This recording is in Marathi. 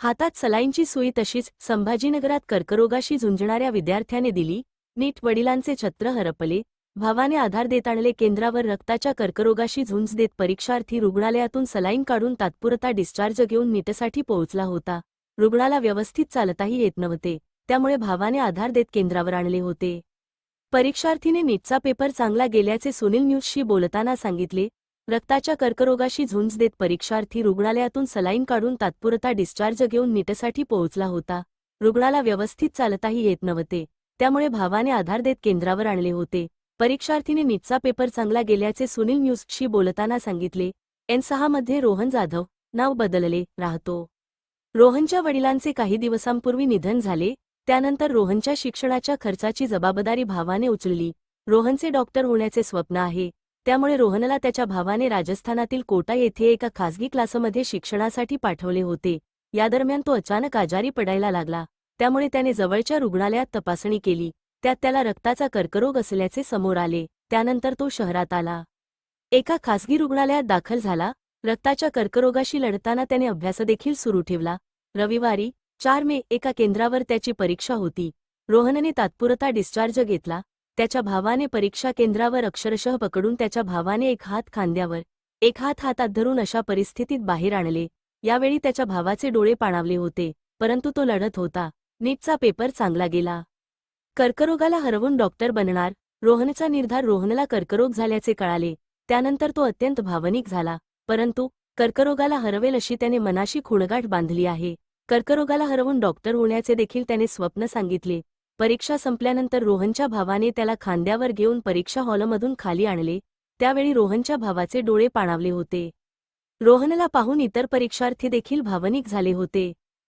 हातात सलाईंची सुई तशीच संभाजीनगरात कर्करोगाशी झुंजणाऱ्या विद्यार्थ्याने दिली. नीट वडिलांचे छत्र हरपले. भावाने आधार देत आणले. केंद्रावर रक्ताच्या कर्करोगाशी झुंज देत परीक्षार्थी रुग्णालयातून सलाईन काढून तात्पुरता डिस्चार्ज घेऊन नीटसाठी पोहोचला होता. रुग्णाला व्यवस्थित चालताही येत नव्हते. त्यामुळे भावाने आधार देत केंद्रावर आणले होते. परीक्षार्थीने नीटचा पेपर चांगला गेल्याचे सुनील न्यूजशी बोलताना सांगितले. रक्ताच्या कर्करोगाशी झुंज देत परीक्षार्थी रुग्णालयातून सलाईन काढून तात्पुरता डिस्चार्ज घेऊन नीटसाठी पोहोचला होता. रुग्णाला व्यवस्थित चालताही येत नव्हते. त्यामुळे भावाने आधार देत केंद्रावर आणले होते. परीक्षार्थीने नीटचा पेपर चांगला गेल्याचे सुनील न्यूजशी बोलताना सांगितले एन सहामध्ये रोहन जाधव नाव बदलले राहतो. रोहनच्या वडिलांचे काही दिवसांपूर्वी निधन झाले त्यानंतर रोहनच्या शिक्षणाच्या खर्चाची जबाबदारी भावाने उचलली. रोहनचे डॉक्टर होण्याचे स्वप्न आहे. त्यामुळे रोहनला त्याच्या भावाने राजस्थानातील कोटा येथे एका खासगी क्लासमध्ये शिक्षणासाठी पाठवले होते. या दरम्यान तो अचानक आजारी पडायला लागला. त्यामुळे त्याने जवळच्या रुग्णालयात तपासणी केली. त्यात त्याला रक्ताचा कर्करोग असल्याचे समोर आले. त्यानंतर तो शहरात आला. एका खासगी रुग्णालयात दाखल झाला. रक्ताच्या कर्करोगाशी लढताना त्याने अभ्यासदेखील सुरू ठेवला. रविवारी चार मे एका केंद्रावर त्याची परीक्षा होती. रोहनने तात्पुरता डिस्चार्ज घेतला. त्याच्या भावाने परीक्षा केंद्रावर अक्षरशः पकडून त्याच्या भावाने एक हात खांद्यावर एक हात हातात धरून अशा परिस्थितीत बाहेर आणले. यावेळी त्याच्या भावाचे डोळे पाणावले होते परंतु तो लढत होता. नीटचा पेपर चांगला गेला. कर्करोगाला हरवून डॉक्टर बनणार रोहनचा निर्धार रोहनला कर्करोग झाल्याचे कळाले. त्यानंतर तो अत्यंत भावनिक झाला परंतु कर्करोगाला हरवेल अशी त्याने मनाशी खुणगाठ बांधली आहे. कर्करोगाला हरवून डॉक्टर होण्याचे देखील त्याने स्वप्न सांगितले. परीक्षा संपल्यानंतर रोहनच्या भावाने त्याला खांद्यावर घेऊन परीक्षा हॉलमधून खाली आणले. त्यावेळी रोहनच्या भावाचे डोळे पाणावले होते. रोहनला पाहून इतर परीक्षार्थी देखील भावनिक झाले होते.